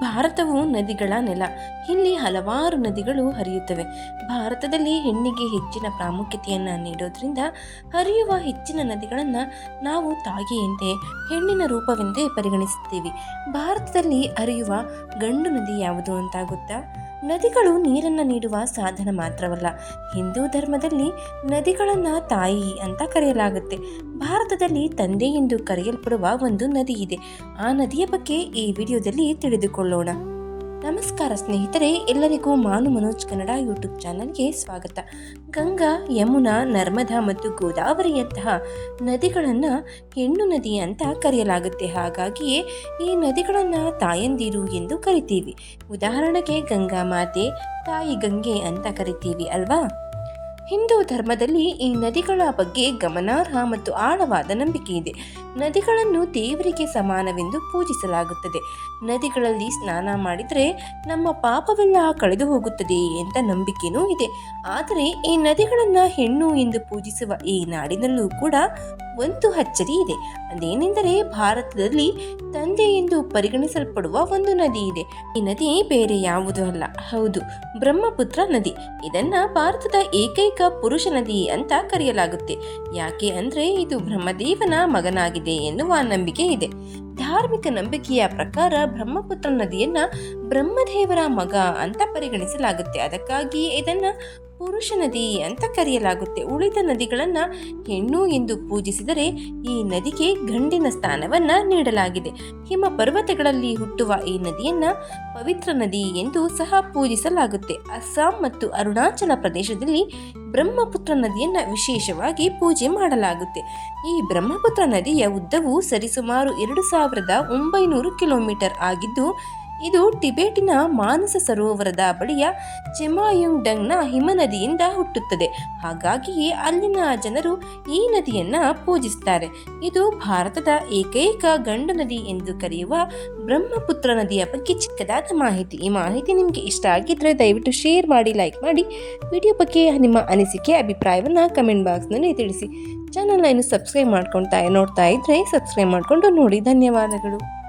ಭಾರತವು ನದಿಗಳ ನೆಲ. ಇಲ್ಲಿ ಹಲವಾರು ನದಿಗಳು ಹರಿಯುತ್ತವೆ. ಭಾರತದಲ್ಲಿ ಹೆಣ್ಣಿಗೆ ಹೆಚ್ಚಿನ ಪ್ರಾಮುಖ್ಯತೆಯನ್ನು ನೀಡೋದ್ರಿಂದ ಹರಿಯುವ ಹೆಚ್ಚಿನ ನದಿಗಳನ್ನು ನಾವು ತಾಯಿಯಂತೆ ಹೆಣ್ಣಿನ ರೂಪವೆಂದೇ ಪರಿಗಣಿಸುತ್ತೀವಿ. ಭಾರತದಲ್ಲಿ ಹರಿಯುವ ಗಂಡು ನದಿ ಯಾವುದು ಅಂತ ಗೊತ್ತಾ ನದಿಗಳು ನೀರನ್ನು ನೀಡುವ ಸಾಧನ ಮಾತ್ರವಲ್ಲ, ಹಿಂದೂ ಧರ್ಮದಲ್ಲಿ ನದಿಗಳನ್ನು ತಾಯಿ ಅಂತ ಕರೆಯಲಾಗುತ್ತೆ. ಭಾರತದಲ್ಲಿ ತಂದೆ ಎಂದು ಕರೆಯಲ್ಪಡುವ ಒಂದು ನದಿ ಇದೆ. ಆ ನದಿಯ ಬಗ್ಗೆ ಈ ವಿಡಿಯೋದಲ್ಲಿ ತಿಳಿದುಕೊಳ್ಳೋಣ. ನಮಸ್ಕಾರ ಸ್ನೇಹಿತರೆ, ಎಲ್ಲರಿಗೂ ಮಾನು ಮನೋಜ್ ಕನ್ನಡ ಯೂಟ್ಯೂಬ್ ಚಾನಲ್ಗೆ ಸ್ವಾಗತ. ಗಂಗಾ, ಯಮುನಾ, ನರ್ಮದಾ ಮತ್ತು ಗೋದಾವರಿಯಂತಹ ನದಿಗಳನ್ನು ಹೆಣ್ಣು ನದಿ ಅಂತ ಕರೆಯಲಾಗುತ್ತೆ. ಹಾಗಾಗಿಯೇ ಈ ನದಿಗಳನ್ನು ತಾಯಂದಿರು ಎಂದು ಕರಿತೀವಿ. ಉದಾಹರಣೆಗೆ ಗಂಗಾ ಮಾತೆ, ತಾಯಿ ಗಂಗೆ ಅಂತ ಕರಿತೀವಿ ಅಲ್ವಾ? ಹಿಂದೂ ಧರ್ಮದಲ್ಲಿ ಈ ನದಿಗಳ ಬಗ್ಗೆ ಗಮನಾರ್ಹ ಮತ್ತು ಆಳವಾದ ನಂಬಿಕೆ ಇದೆ. ನದಿಗಳನ್ನು ದೇವರಿಗೆ ಸಮಾನವೆಂದು ಪೂಜಿಸಲಾಗುತ್ತದೆ. ನದಿಗಳಲ್ಲಿ ಸ್ನಾನ ಮಾಡಿದರೆ ನಮ್ಮ ಪಾಪವೆಲ್ಲ ಕಳೆದು ಹೋಗುತ್ತದೆ ಅಂತ ನಂಬಿಕೆನೂ ಇದೆ. ಆದರೆ ಈ ನದಿಗಳನ್ನು ಹೆಣ್ಣು ಎಂದು ಪೂಜಿಸುವ ಈ ನಾಡಿನಲ್ಲೂ ಕೂಡ ಒಂದು ಅಚ್ಚರಿ ಇದೆ. ಅದೇನೆಂದರೆ ಭಾರತದಲ್ಲಿ ತಂದೆ ಎಂದು ಪರಿಗಣಿಸಲ್ಪಡುವ ಒಂದು ನದಿ ಇದೆ. ಈ ನದಿ ಬೇರೆ ಯಾವುದೂ ಅಲ್ಲ. ಹೌದು, ಬ್ರಹ್ಮಪುತ್ರ ನದಿ. ಇದನ್ನ ಭಾರತದ ಏಕೈಕ ಪುರುಷ ನದಿ ಅಂತ ಕರೆಯಲಾಗುತ್ತೆ. ಯಾಕೆ ಅಂದ್ರೆ ಇದು ಬ್ರಹ್ಮದೇವನ ಮಗನಾಗಿದೆ ಎನ್ನುವ ನಂಬಿಕೆ ಇದೆ. ಧಾರ್ಮಿಕ ನಂಬಿಕೆಯ ಪ್ರಕಾರ ಬ್ರಹ್ಮಪುತ್ರ ನದಿಯನ್ನ ಬ್ರಹ್ಮದೇವರ ಮಗ ಅಂತ ಪರಿಗಣಿಸಲಾಗುತ್ತೆ. ಅದಕ್ಕಾಗಿಯೇ ಇದನ್ನ ಪುರುಷ ನದಿ ಅಂತ ಕರೆಯಲಾಗುತ್ತೆ. ಉಳಿದ ನದಿಗಳನ್ನ ಹೆಣ್ಣು ಎಂದು ಪೂಜಿಸಿದರೆ ಈ ನದಿಗೆ ಗಂಡಿನ ಸ್ಥಾನವನ್ನ ನೀಡಲಾಗಿದೆ. ಹಿಮ ಪರ್ವತಗಳಲ್ಲಿ ಹುಟ್ಟುವ ಈ ನದಿಯನ್ನ ಪವಿತ್ರ ನದಿ ಎಂದು ಸಹ ಪೂಜಿಸಲಾಗುತ್ತೆ. ಅಸ್ಸಾಂ ಮತ್ತು ಅರುಣಾಚಲ ಪ್ರದೇಶದಲ್ಲಿ ಬ್ರಹ್ಮಪುತ್ರ ನದಿಯನ್ನ ವಿಶೇಷವಾಗಿ ಪೂಜೆ ಮಾಡಲಾಗುತ್ತೆ. ಈ ಬ್ರಹ್ಮಪುತ್ರ ನದಿಯ ಉದ್ದವು ಸರಿಸುಮಾರು ಎರಡು ಸಾವಿರದ ಒಂಬೈನೂರು ಕಿಲೋಮೀಟರ್ ಆಗಿದ್ದು ಇದು ಟಿಬೆಟಿನ ಮಾನಸ ಸರೋವರದ ಬಳಿಯ ಚೆಮಾಯುಂಗ್ ಡಂಗ್ನ ಹಿಮನದಿಯಿಂದ ಹುಟ್ಟುತ್ತದೆ. ಹಾಗಾಗಿಯೇ ಅಲ್ಲಿನ ಜನರು ಈ ನದಿಯನ್ನ ಪೂಜಿಸುತ್ತಾರೆ ಇದು ಭಾರತದ ಏಕೈಕ ಗಂಡು ನದಿ ಎಂದು ಕರೆಯುವ ಬ್ರಹ್ಮಪುತ್ರ ನದಿಯ ಬಗ್ಗೆ ಚಿಕ್ಕದಾದ ಮಾಹಿತಿ. ಈ ಮಾಹಿತಿ ನಿಮಗೆ ಇಷ್ಟ ಆಗಿದ್ರೆ ದಯವಿಟ್ಟು ಶೇರ್ ಮಾಡಿ, ಲೈಕ್ ಮಾಡಿ. ವಿಡಿಯೋ ಬಗ್ಗೆ ನಿಮ್ಮ ಅನಿಸಿಕೆ, ಅಭಿಪ್ರಾಯವನ್ನು ಕಮೆಂಟ್ ಬಾಕ್ಸ್ನಲ್ಲಿ ತಿಳಿಸಿ. ಚಾನಲ್ನ ಇನ್ನು ಸಬ್ಸ್ಕ್ರೈಬ್ ಮಾಡ್ಕೊಳ್ತಾ ನೋಡ್ತಾ ಇದ್ರೆ ಸಬ್ಸ್ಕ್ರೈಬ್ ಮಾಡಿಕೊಂಡು ನೋಡಿ. ಧನ್ಯವಾದಗಳು.